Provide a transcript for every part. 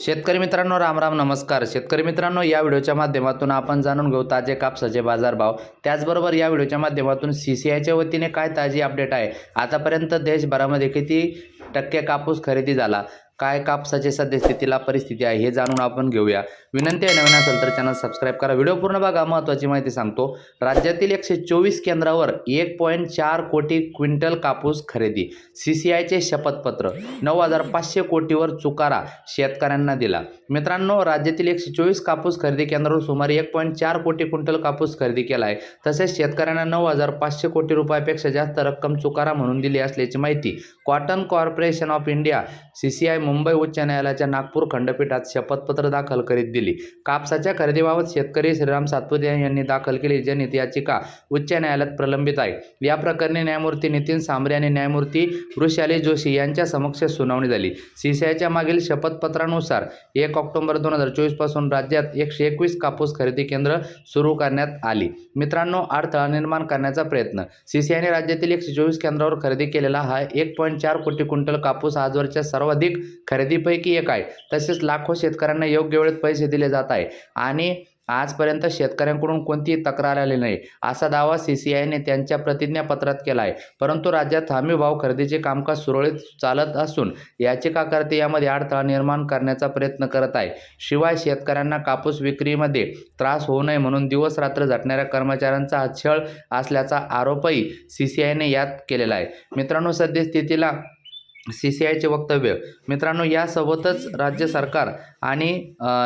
शेतकरी मित्रांनो राम राम नमस्कार. शेतकरी मित्रांनो या व्हिडिओच्या माध्यमातून आपण जाणून घेऊ ताजे कापसाचे बाजारभाव त्याचबरोबर या व्हिडिओच्या माध्यमातून सी सी आयच्या वतीने काय ताजी अपडेट आहे? आतापर्यंत देशभरामध्ये किती टक्के कापूस खरेदी झाला? काय कापसाची सद्यस्थितीला परिस्थिती आहे हे जाणून आपण घेऊया. विनंती आहे नवीन असेल तर चॅनल सबस्क्राईब करा. व्हिडिओ पूर्ण बघा महत्त्वाची माहिती सांगतो. राज्यातील एकशे चोवीस केंद्रावर एक पॉईंट चार कोटी क्विंटल कापूस खरेदी. सी सी आयचे शपथपत्र. नऊ हजार पाचशे कोटीवर चुकारा शेतकऱ्यांना दिला. मित्रांनो राज्यातील एकशे चोवीस कापूस खरेदी केंद्रावर सुमारे एक पॉईंट चार कोटी क्विंटल कापूस खरेदी केला आहे तसेच शेतकऱ्यांना नऊ हजार पाचशे कोटी रुपयापेक्षा जास्त रक्कम चुकारा म्हणून दिली असल्याची माहिती. Cotton Corporation of India C C I Mumbai उच्च न्यायालयाच्या नागपूर खंडपीठात शपथपत्र दाखल करीत दिली. कापसाच्या खरेदीबाबत शेतकरी श्रीराम सातपुते यांनी दाखल केली जनहित याचिका उच्च न्यायालयात प्रलंबित आहे. या प्रकरणी न्यायमूर्ती नितीन सांबरे आणि न्यायमूर्ती वृषाली जोशी यांच्या समक्ष सुनावणी झाली. सीसीआयच्या मागील शपथपत्रानुसार एक ऑक्टोबर दोन हजार चोवीसपासून राज्यात एकशे एकवीस कापूस खरेदी केंद्र सुरू करण्यात आली. मित्रांनो अडथळा निर्माण करण्याचा प्रयत्न. सीसीआयने राज्यातील एकशे चोवीस केंद्रावर खरेदी केलेला हा एक पॉईंट चार कोटी क्विंटल कापूस आजवरच्या सर्वाधिक खरेदीपैकी एक आहे. तसेच लाखो शेतकऱ्यांना योग्य वेळेत पैसे दिले जात आहे. आणि आजपर्यंत शेतकऱ्यांकडून कोणतीही तक्रार आली नाही. असा दावा सी सी आयने त्यांच्या प्रतिज्ञापत्रात केला आहे. परंतु राज्यात हमी भाव खरेदीचे कामकाज सुरळीत चालत असून याचिकाकर्ते यामध्ये अडथळा निर्माण करण्याचा प्रयत्न करत आहे. शिवाय शेतकऱ्यांना कापूस विक्रीमध्ये त्रास होऊ नये म्हणून दिवस रात्र झटणाऱ्या कर्मचाऱ्यांचा हा छळ असल्याचा आरोपही सी सी आयने यात केलेला आहे. मित्रांनो सद्यस्थितीला सी सी आयचे वक्तव्य. मित्रांनो यासोबतच राज्य सरकार आणि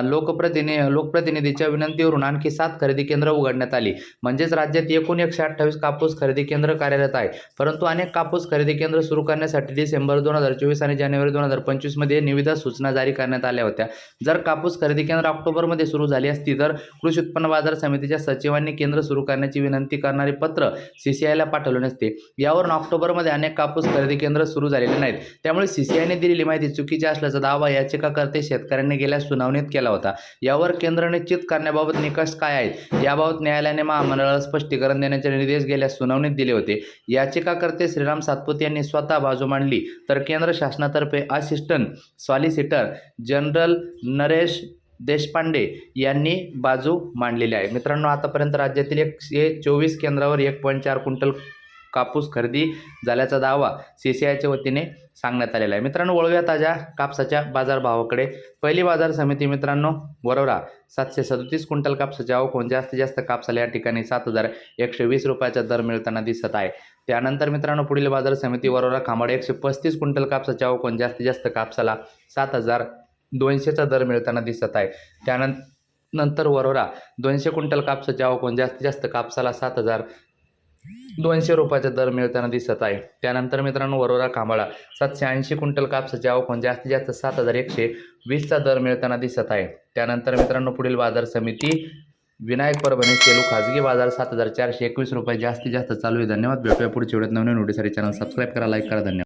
लोकप्रतिनि लोकप्रतिनिधीच्या विनंतीवरून आणखी सात खरेदी केंद्र उघडण्यात आली. म्हणजेच राज्यात एकूण एकशे अठ्ठावीस कापूस खरेदी केंद्र कार्यरत आहे. परंतु अनेक कापूस खरेदी केंद्र सुरू करण्यासाठी डिसेंबर दोन हजार चोवीस आणि जानेवारी दोन हजार पंचवीसमध्ये निविदा सूचना जारी करण्यात आल्या होत्या. जर कापूस खरेदी केंद्र ऑक्टोबरमध्ये सुरू झाली असती तर कृषी उत्पन्न बाजार समितीच्या सचिवांनी केंद्र सुरू करण्याची विनंती करणारे पत्र सी सी आयला पाठवले नसते. यावरून ऑक्टोबरमध्ये अनेक कापूस खरेदी केंद्र सुरू झालेले नाहीत. त्यामुळे सी सी आयने दिलेली माहिती चुकीची असल्याचा दावा याचिकाकर्ते शेतकऱ्यांनी गेल्या सुनावणीत केला होता. यावर केंद्र निश्चित करण्याबाबत निकष काय आहेत याबाबत न्यायालयाने महामंडळाला स्पष्टीकरण देण्याचे निर्देश गेल्या सुनावणीत दिले होते. याचिकाकर्ते श्रीराम सातपुते यांनी स्वतः बाजू मांडली. तर केंद्र शासनातर्फे assistant solicitor general Naresh Deshpande यांनी बाजू मांडलेली आहे. मित्रांनो आतापर्यंत राज्यातील एकशे चोवीस केंद्रावर एक पॉईंट चार क्विंटल कापूस खरेदी झाल्याचा दावा सी सी आयच्या वतीने सांगण्यात आलेला आहे. मित्रांनो वळूया ताज्या कापसाच्या बाजारभावाकडे. पहिली बाजार समिती मित्रांनो वरोरा. सातशे सदतीस क्विंटल कापसाची आवक होऊन जास्तीत जास्त कापसाला या ठिकाणी सात हजार एकशे वीस रुपयाचा दर मिळताना दिसत आहे. त्यानंतर मित्रांनो पुढील बाजार समिती वरोरा खांबाड एकशे पस्तीस क्विंटल कापसाची आवक होऊन जास्तीत जास्त कापसाला सात हजार दोनशेचा दर मिळताना दिसत आहे. त्यानंतर नंतर वरोरा दोनशे क्विंटल कापसाची आवक होऊन जास्तीत जास्त कापसाला सात हजार दोनशे रुपयाचा दर मिळताना दिसत आहे. त्यानंतर मित्रांनो वरोरा कांबाळा. सातशे ऐंशी क्विंटल कापसाचे आवक जास्तीत जास्त सात हजार एकशे वीसचा दर मिळताना दिसत आहे. त्यानंतर मित्रांनो पुढील बाजार समिती विनायक परभणी सेलू खाजगी बाजार सात हजार चारशे एकवीस रुपये जास्तीत जास्त चालू आहे. धन्यवाद. भेटूया पुढच्या व्हिडिओत. नवीन व्हिडिओसाठी चॅनल सबस्क्राईब करा लाईक करा. धन्यवाद.